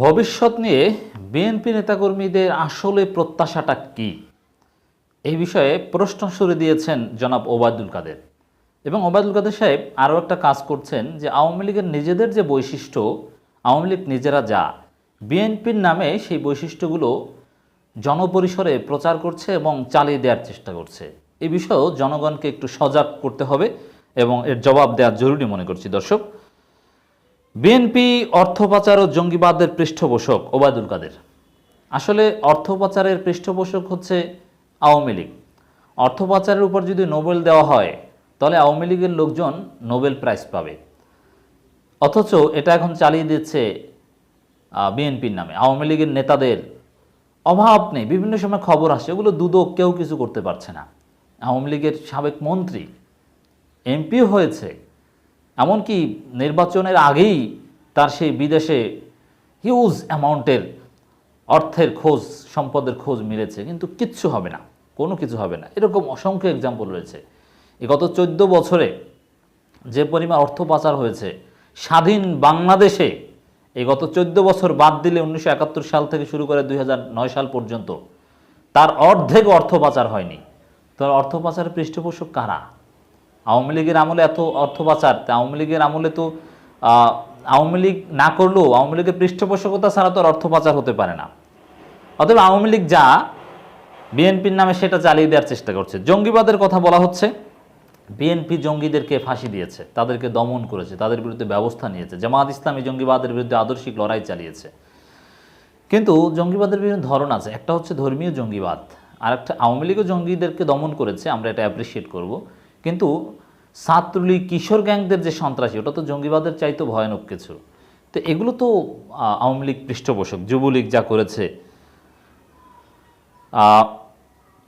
ভবিষ্যৎ নিয়ে বিএনপি নেতাকর্মীদের আসলে প্রত্যাশাটা কি? এই বিষয়ে প্রশ্ন সরে দিয়েছেন জনাব ওবায়দুল কাদের। এবং ওবায়দুল কাদের সাহেব আরও একটা কাজ করছেন যে আওয়ামী লীগের নিজেদের যে বৈশিষ্ট্য, আওয়ামী লীগ নিজেরা যা, বিএনপির নামে সেই বৈশিষ্ট্যগুলো জনপরিসরে প্রচার করছে এবং চালিয়ে দেওয়ার চেষ্টা করছে। এই বিষয়েও জনগণকে একটু সজাগ করতে হবে এবং এর জবাব দেওয়া জরুরি মনে করছি। দর্শক বিএনপি অর্থ পাচার ও জঙ্গিবাদের পৃষ্ঠপোষক ওবায়দুল কাদের। আসলে অর্থ পাচারের পৃষ্ঠপোষক হচ্ছে আওয়ামী লীগ। অর্থ পাচারের উপর যদি নোবেল দেওয়া হয়, তাহলে আওয়ামী লীগের লোকজন নোবেল প্রাইজ পাবে। অথচ এটা এখন চালিয়ে দিচ্ছে বিএনপির নামে। আওয়ামী লীগের নেতাদের অভাব নেই। বিভিন্ন সময় খবর আসে ওগুলো দুদক কেউ কিছু করতে পারছে না। আওয়ামী লীগের সাবেক মন্ত্রী, এমপিও হয়েছে। এমনকি নির্বাচনের আগেই তার সেই বিদেশে হিউজ অ্যামাউন্টের অর্থের খোঁজ, সম্পদের খোঁজ মিলেছে। কিন্তু কিচ্ছু হবে না, কোনো কিছু হবে না। এরকম অসংখ্য এক্সাম্পল রয়েছে। এই গত চোদ্দ বছরে যে পরিমাণ অর্থ পাচার হয়েছে, স্বাধীন বাংলাদেশে এই গত চোদ্দ বছর বাদ দিলে উনিশশো একাত্তর সাল থেকে শুরু করে দুই হাজার নয় সাল পর্যন্ত তার অর্ধেক অর্থ পাচার হয়নি। তার অর্থ পাচারের পৃষ্ঠপোষক কারা? আওয়ামী লীগের আমলে এত অর্থ পাচার আওয়ামী লীগের আমলে তো আওয়ামী লীগ না করলেও আওয়ামী লীগের পৃষ্ঠপোষকতা ছাড়া তো আর অর্থ পাচার হতে পারে না। অতএব আওয়ামী লীগ যা, বিএনপির নামে সেটা চালিয়ে দেওয়ার চেষ্টা করছে। জঙ্গিবাদের কথা বলা হচ্ছে, বিএনপি জঙ্গিদেরকে ফাঁসি দিয়েছে, তাদেরকে দমন করেছে, তাদের বিরুদ্ধে ব্যবস্থা নিয়েছে, জামাত ইসলামী জঙ্গিবাদের বিরুদ্ধে আদর্শিক লড়াই চালিয়েছে। কিন্তু জঙ্গিবাদের বিভিন্ন ধরন আছে, একটা হচ্ছে ধর্মীয় জঙ্গিবাদ আর একটা আওয়ামী লীগও জঙ্গিদেরকে দমন করেছে, আমরা এটা অ্যাপ্রিসিয়েট করব। কিন্তু ছাত্রলীগ কিশোর গ্যাংদের যে সন্ত্রাসী, ওটা তো জঙ্গিবাদের চাইতো ভয়ানক কিছু। তো এগুলো তো আওয়ামী লীগ পৃষ্ঠপোষক, যুবলীগ যা করেছে।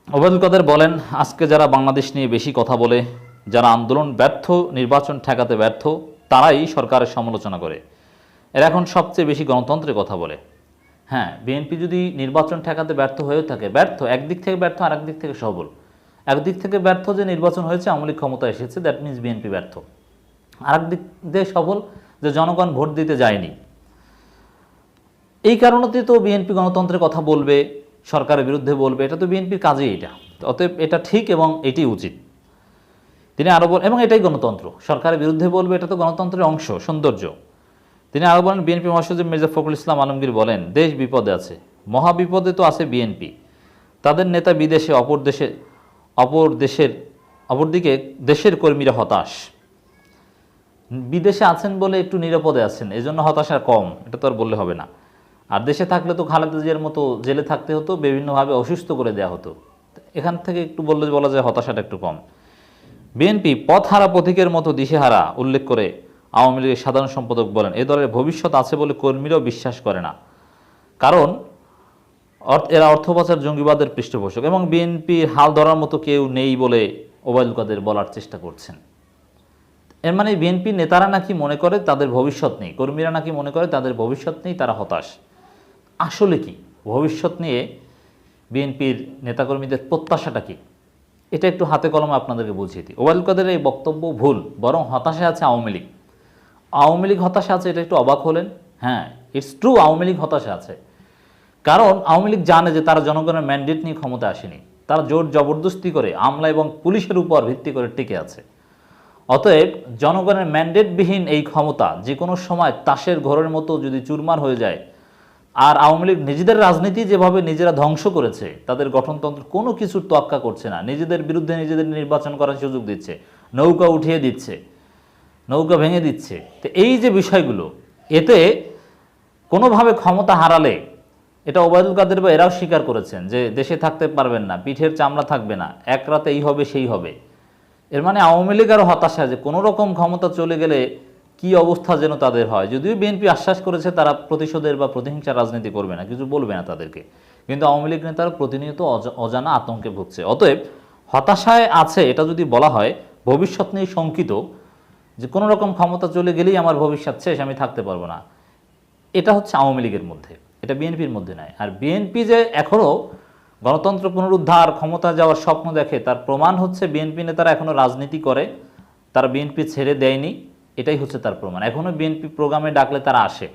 ওবায়দুল কাদের বলেন, আজকে যারা বাংলাদেশ নিয়ে বেশি কথা বলে, যারা আন্দোলন ব্যর্থ, নির্বাচন ঠেকাতে ব্যর্থ, তারাই সরকারের সমালোচনা করে। এরা এখন সবচেয়ে বেশি গণতন্ত্রের কথা বলে। হ্যাঁ বিএনপি যদি নির্বাচন ঠেকাতে ব্যর্থ হয়েও থাকে, ব্যর্থ, একদিক থেকে ব্যর্থ আর একদিক থেকে সবল। একদিক থেকে ব্যর্থ যে নির্বাচন হয়েছে, আওয়ামী লীগ ক্ষমতা এসেছে দ্যাট মিনস বিএনপি ব্যর্থ। আর দিক দিয়ে সফল যে জনগণ ভোট দিতে যায়নি। এই কারণতে তো বিএনপি গণতন্ত্রের কথা বলবে, সরকারের বিরুদ্ধে বলবে, এটা তো বিএনপির কাজেই এটা। অতএব এটা ঠিক এবং এটি উচিত। তিনি আরও বল এবং এটাই গণতন্ত্র। সরকারের বিরুদ্ধে বলবে, এটা তো গণতন্ত্রের অংশ, সৌন্দর্য। তিনি আরও বলেন বিএনপি মহাসচিব মির্জা ফখরুল ইসলাম আলমগীর বলেন, দেশ বিপদে আছে মহা বিপদে তো আছে বিএনপি তাদের নেতা বিদেশে, অপর দেশে অপর দেশের অপরদিকে দেশের কর্মীরা হতাশ। বিদেশে আছেন বলে একটু নিরাপদে আছেন, এজন্য হতাশা কম, এটা তো আর বললে হবে না। আর দেশে থাকলে তো খালেদা জিয়ার মতো জেলে থাকতে হতো, বিভিন্নভাবে অসুস্থ করে দেওয়া হতো। এখান থেকে একটু বললে বলা যায় হতাশাটা একটু কম। বিএনপি পথহারা পথিকের মতো দিশেহারা, উল্লেখ করে আওয়ামী লীগের সাধারণ সম্পাদক বলেন, এ দলের ভবিষ্যৎ আছে বলে কর্মীরাও বিশ্বাস করে না। কারণ এরা অর্থ পাচার জঙ্গিবাদের পৃষ্ঠপোষক এবং বিএনপির হাল ধরার মতো কেউ নেই বলে ওবায়দুল কাদের বলার চেষ্টা করছেন। এর মানে বিএনপি নেতারা নাকি মনে করে তাদের ভবিষ্যৎ নেই, কর্মীরা নাকি মনে করে তাদের ভবিষ্যৎ নেই, তারা হতাশ। আসলে কি? ভবিষ্যৎ নিয়ে বিএনপির নেতাকর্মীদের প্রত্যাশাটা কি? এটা একটু হাতে কলমে আপনাদেরকে বুঝিয়ে দিই। ওবায়দুল কাদের এই বক্তব্য ভুল, বরং হতাশা আছে আওয়ামী লীগ। আওয়ামী লীগ হতাশা আছে, এটা একটু অবাক হলেন। হ্যাঁ ইটস ট্রু আওয়ামী লীগ হতাশা আছে। কারণ আওয়ামী লীগ জানে যে তারা জনগণের ম্যান্ডেট নিয়ে ক্ষমতা আসেনি। তারা জোর জবরদস্তি করে আমলা এবং পুলিশের উপর ভিত্তি করে টিকে আছে। অতএব জনগণের ম্যান্ডেটবিহীন এই ক্ষমতা যে কোনো সময় তাসের ঘরের মতো যদি চুরমার হয়ে যায়, আর আওয়ামী লীগ নিজেদের রাজনীতি যেভাবে নিজেরা ধ্বংস করেছে, তাদের গঠনতন্ত্র কোনো কিছুর তোয়াক্কা করছে না। নিজেদের বিরুদ্ধে নিজেদের নির্বাচন করার সুযোগ দিচ্ছে, নৌকা উঠিয়ে দিচ্ছে, নৌকা ভেঙে দিচ্ছে। তো এই যে বিষয়গুলো, এতে কোনোভাবে ক্ষমতা হারালে এটা ওবায়দুল কাদের বা এরাও স্বীকার করেছেন যে দেশে থাকতে পারবেন না, পিঠের চামড়া থাকবে না, এক রাতে এই হবে, সেই হবে। এর মানে আওয়ামী লীগ আরও হতাশা যে কোনো রকম ক্ষমতা চলে গেলে কি অবস্থা যেন তাদের হয়? যদিও বিএনপি আশ্বাস করেছে তারা প্রতিশোধের বা প্রতিহিংসার রাজনীতি করবে না, কিছু বলবে না তাদেরকে। কিন্তু আওয়ামী লীগ নেতারা প্রতিনিয়ত অজ- অজানা আতঙ্কে ভুগছে। অতএব হতাশায় আছে, এটা যদি বলা হয়, ভবিষ্যৎ নিয়ে শঙ্কিত যে কোনো রকম ক্ষমতা চলে গেলেই আমার ভবিষ্যৎ শেষ, আমি থাকতে পারব না। এটা হচ্ছে আওয়ামী লীগের মধ্যে। এটা বিএনপির মধ্যে নয় আর বিএনপি যে এখনও গণতন্ত্র পুনরুদ্ধার, ক্ষমতা যাওয়ার স্বপ্ন দেখে, তার প্রমাণ হচ্ছে বিএনপি নেতারা এখনও রাজনীতি করে, তারা বিএনপি ছেড়ে দেয়নি, এটাই হচ্ছে তার প্রমাণ। এখনও বিএনপি প্রোগ্রামে ডাকলে তারা আসে।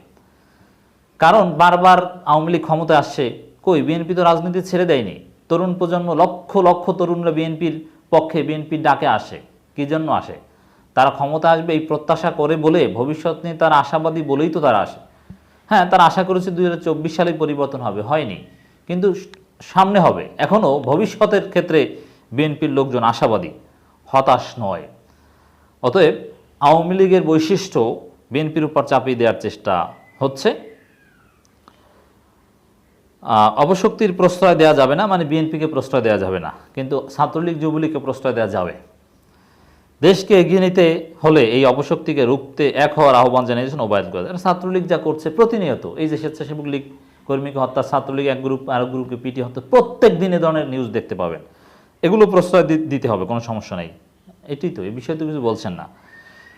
কারণ বারবার আওয়ামী লীগ ক্ষমতায় আসছে, কই বিএনপি তো রাজনীতি ছেড়ে দেয়নি। তরুণ প্রজন্ম, লক্ষ লক্ষ তরুণরা বিএনপির পক্ষে বিএনপির ডাকে আসে, কী জন্য আসে? তারা ক্ষমতা আসবে এই প্রত্যাশা করে বলে, ভবিষ্যৎ নিয়ে তারা আশাবাদী বলেই তো তারা আসে। হ্যাঁ তারা আশা করেছে দুই হাজার চব্বিশ সালে পরিবর্তন হবে, হয়নি। কিন্তু সামনে হবে। এখনও ভবিষ্যতের ক্ষেত্রে বিএনপির লোকজন আশাবাদী, হতাশ নয়। অতএব আওয়ামী লীগের বৈশিষ্ট্য বিএনপির উপর চাপিয়ে দেওয়ার চেষ্টা হচ্ছে। অবশক্তির প্রশ্রয় দেওয়া যাবে না মানে বিএনপিকে প্রশ্রয় দেওয়া যাবে না। কিন্তু ছাত্রলীগ যুবলীগকে প্রশ্রয় দেওয়া যাবে। দেশকে এগিয়ে নিতে হলে এই অপশক্তিকে রুখতে এক হওয়ার আহ্বান জানিয়েছেন ওবায়দুল কাদের ছাত্রলীগ যা করছে প্রতিনিয়ত, এই যে স্বেচ্ছাসেবক লীগ কর্মীকে হত্যা, ছাত্রলীগ এক গ্রুপ, আর গ্রুপকে পিটি হত্যা, প্রত্যেক দিন এ ধরনের নিউজ দেখতে পাবেন। এগুলো প্রশ্রয় দিতে হবে, কোনো সমস্যা নেই। এটাই তো এই বিষয়ে তো কিছু বলছেন না।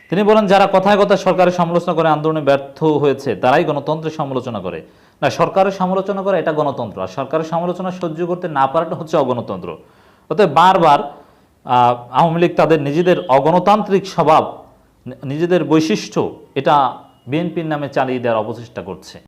তিনি বলেন, যারা কথায় কথায় সরকারের সমালোচনা করে আন্দোলনে ব্যর্থ হয়েছে, তারাই গণতন্ত্রের সমালোচনা করে। না, সরকারের সমালোচনা করে এটা গণতন্ত্র, আর সরকারের সমালোচনা সহ্য করতে না পারাটা হচ্ছে অগণতন্ত্র। অতএব বারবার আওয়ামী লীগ তাদের নিজেদের অগণতান্ত্রিক স্বভাব নিজেদের বৈশিষ্ট্য, এটা বিএনপির নামে চালিয়ে দেওয়ার অবচেষ্টা করছে।